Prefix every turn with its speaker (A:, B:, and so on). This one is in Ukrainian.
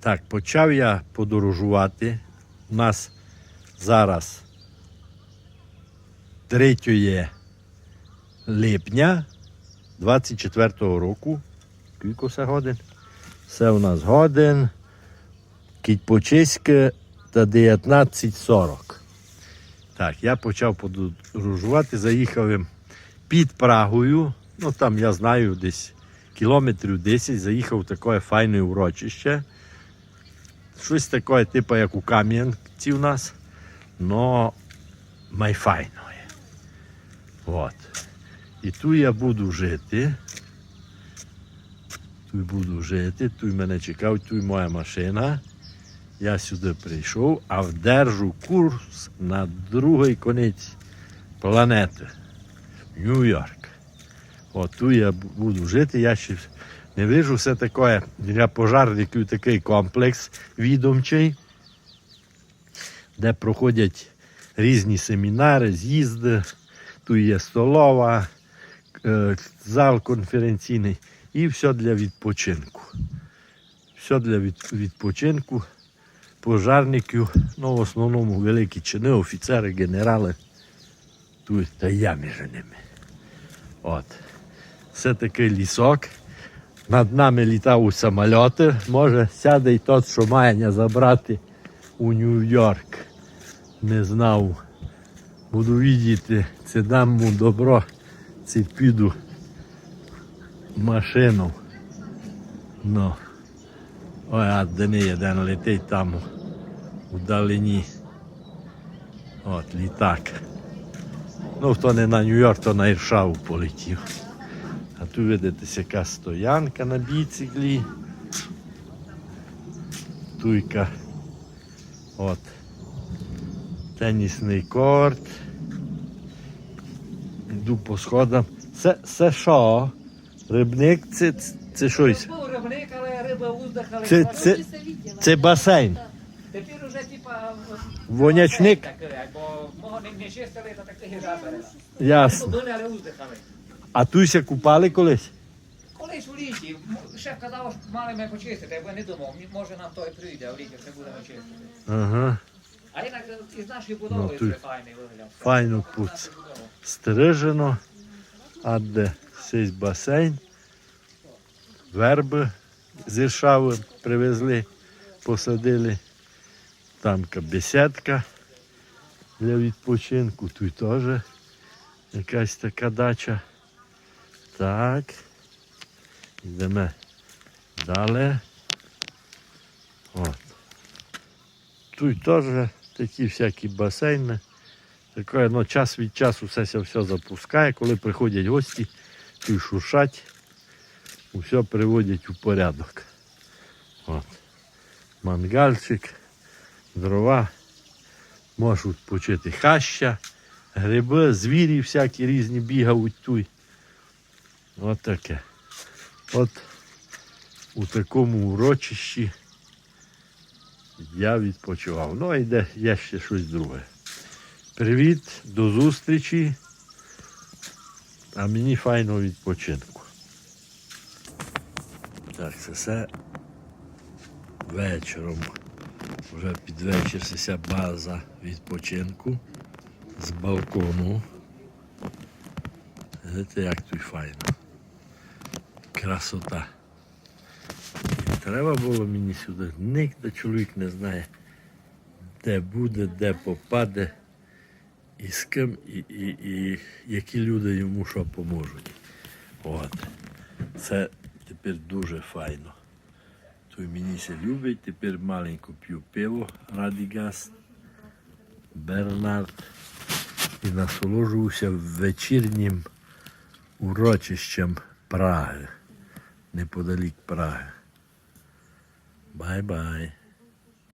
A: Так, почав я подорожувати. У нас зараз 3 липня 24-го року. Скільки все годин? Все у нас годин. Кіть-Почиське та 19.40. Так, я почав подорожувати, заїхав під Прагою. Ну там я знаю десь кілометрів 10, заїхав в таке файне урочище. Щось таке, типу, як у Кам'янці у нас. Но майфайно є. От. І тут я буду жити. Тут буду жити, тут мене чекають, тут моя машина. Я сюди прийшов, а вдержу курс на другий кінець планети. Нью-Йорк. От тут я буду жити, я ще не вижу все таке для пожарників такий комплекс відомчий, де проходять різні семінари, з'їзди, тут є столова, е, зал конференційний і все для відпочинку. Все для відпочинку пожарників, ну в основному великі чини, офіцери, генерали. Тут та я між ними. От. Це такий лісок. Над нами літають самольоти. Може, сяде й тот, що має забрати у Нью-Йорк. Не знав. Буду видіти, це дам му добро, це піду машину. Ну. Ой, а де не один летить там у далині. От, літак. Ну, хто не на Нью-Йорк, то на Іршаву полетів. А тут видите, яка стоянка на біциклі. Туйка. От. Тенісний корт. Йду по сходам. Це, це що? Рибник? Це, це, це щось.
B: Був рибник, але риба уздихали.
A: Це, це, це басейн.
B: Тепер уже типа
A: Вонячник?
B: бо мого не, чистили, то такий жабери.
A: Ясно.
B: Були, але уздихали.
A: А туся купали колись?
B: Колись у літі, шеф казав, що мали ми почистити, я не думав, може нам той прийде, а в літі все будемо чистити.
A: Ага.
B: А інак із нашої будови
A: Ну, тут
B: це файний вигляд.
A: Файно пуц. Стрижено. А де цей басейн. Верби з Іршави привезли, посадили. Там ка бесідка для відпочинку. Тут теж якась така дача. Так. Йдемо далі. От. Тут теж такі всякі басейни. Таке, ну, час від часу все все запускає, коли приходять гості, то й шуршать, усе приводять у порядок. От. Мангальчик, дрова, можуть почити хаща, гриби, звірі всякі різні бігають тут. От таке. От у такому урочищі я відпочивав. Ну, а йде є ще щось друге. Привіт, до зустрічі. А мені файного відпочинку. Так, це все вечором. Вже під вечір вся база відпочинку з балкону. Знаєте, як тут файно. Красота. І треба було мені сюди. Ніхто чоловік не знає, де буде, де попаде і з ким, і, і, і які люди йому що поможуть. От. Це тепер дуже файно. Той мені се любить, тепер маленько п'ю пиво Радігас, Бернард і насолоджуюся вечірнім урочищем Праги, неподалік Праги. Бай-бай.